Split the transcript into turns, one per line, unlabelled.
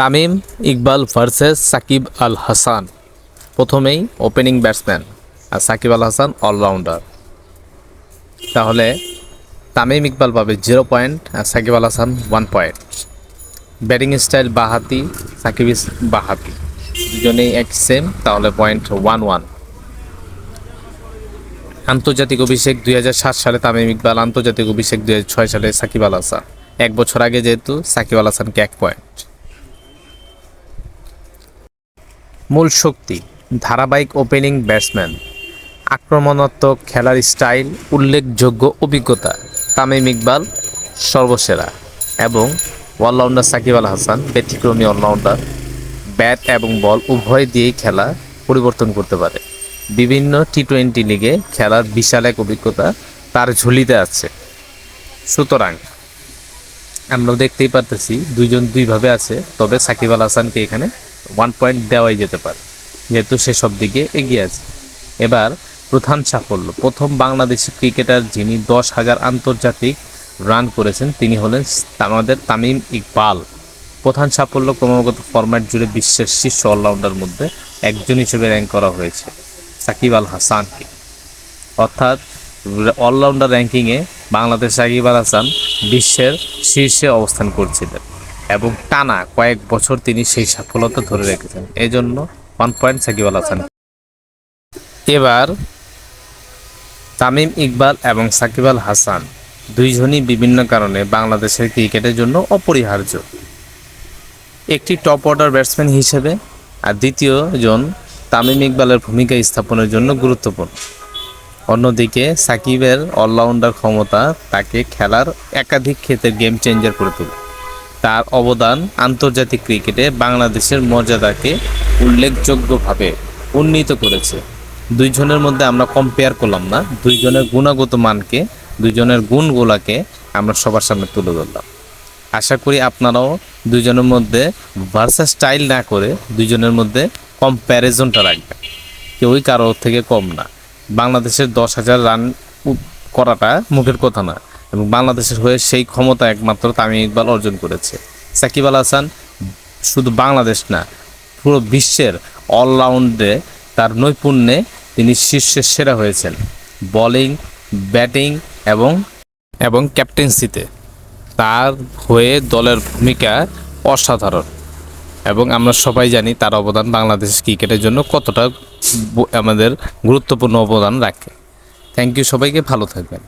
Tamim Iqbal versus Shakib Al Hasan. প্রথমেই opening batsman আর Shakib Al Hasan allrounder তাহলে তামিম ইকবাল পাবে zero point R Shakib Al Hasan one point batting style বাহাতি, Shakib is বাহাতি। দুজনেই এক সেম তাহলে পয়েন্ট ওয়ান ওয়ান আন্তর্জাতিক অভিষেক দুই হাজার সাত সালে তামিম ইকবাল, আন্তর্জাতিক অভিষেক দুই হাজার ছয় সালে সাকিব আল হাসান। এক বছর আগে যেহেতু সাকিব আল হাসানকে এক পয়েন্ট মূল শক্তি, ধারাবাহিক ওপেনিং ব্যাটসম্যান, আক্রমণাত্মক খেলার স্টাইল, উল্লেখযোগ্য অভিজ্ঞতা, তামিম ইকবাল সর্বসেরা এবং অলরাউন্ডার সাকিব আল হাসান ব্যতিক্রমী অলরাউন্ডার, ব্যাট এবং বল উভয় দিয়েই খেলা পরিবর্তন করতে পারে। বিভিন্ন টি টোয়েন্টি লিগে খেলার বিশাল এক অভিজ্ঞতা তার ঝুলিতে আছে। সুতরাং আমরা দেখতেই পারতেছি দুইজন দুইভাবে আছে, তবে সাকিব আল হাসানকে এখানে ওয়ান পয়েন্ট দেওয়াই যেতে পারে। যেহেতু সেসব দিকে এগিয়ে আছে। এবার প্রধান সাফল্য। প্রথম বাংলাদেশি ক্রিকেটার যিনি দশ হাজার আন্তর্জাতিক রান করেছেন, তিনি হলেন আমাদের তামিম ইকবাল। প্রধান সাফল্য ক্রমাগত ফরম্যাট জুড়ে বিশ্বের শীর্ষ অলরাউন্ডার মধ্যে একজন হিসেবে র্যাঙ্ক করা হয়েছে, সাকিব আল হাসানকে। অর্থাৎ অলরাউন্ডার র্যাঙ্কিংয়ে বাংলাদেশ সাকিব আল হাসান বিশ্বের শীর্ষে অবস্থান করছিলেন। এবং টানা কয়েক বছর তিনি সেই সফলতা ধরে রেখেছেন। এই জন্য ওয়ান পয়েন্ট সাকিব আল হাসান। এবার তামিম ইকবাল এবং সাকিব আল হাসান দুইজনই বিভিন্ন কারণে বাংলাদেশের ক্রিকেটের জন্য অপরিহার্য। একটি টপ অর্ডার ব্যাটসম্যান হিসেবে আর দ্বিতীয় জন তামিম ইকবালের ভূমিকা স্থাপনের জন্য গুরুত্বপূর্ণ। অন্যদিকে সাকিবের অলরাউন্ডার ক্ষমতা তাকে খেলার একাধিক ক্ষেত্রে গেম চেঞ্জার করে তোলে তার অবদান আন্তর্জাতিক ক্রিকেটে বাংলাদেশের মর্যাদাকে উল্লেখযোগ্যভাবে উন্নীত করেছে। দুইজনের মধ্যে আমরা কম্পেয়ার করলাম না, দুইজনের গুণাগত মানকে, দুইজনের গুণগুলাকে আমরা সবার সামনে তুলে ধরলাম। আশা করি আপনারাও দুইজনের মধ্যে ভার্সা স্টাইল না করে দুইজনের মধ্যে কম্প্যারিজনটা রাখবেন। কেউই কারোর থেকে কম না। বাংলাদেশের দশ হাজার রান করাটা মুখের কথা না। এবং বাংলাদেশের হয়ে সেই ক্ষমতা একমাত্র তামিম ইকবাল অর্জন করেছে। সাকিব আল হাসান শুধু বাংলাদেশ না, পুরো বিশ্বের অলরাউন্ডে তার নৈপুণ্যে তিনি শীর্ষের সেরা হয়েছেন। বলিং ব্যাটিং এবং এবং ক্যাপ্টেন্সিতে তার হয়ে দলের ভূমিকা অসাধারণ। এবং আমরা সবাই জানি তার অবদান বাংলাদেশ ক্রিকেটের জন্য কতটা আমাদের গুরুত্বপূর্ণ অবদান রাখে। থ্যাংক ইউ সবাইকে, ভালো থাকবেন।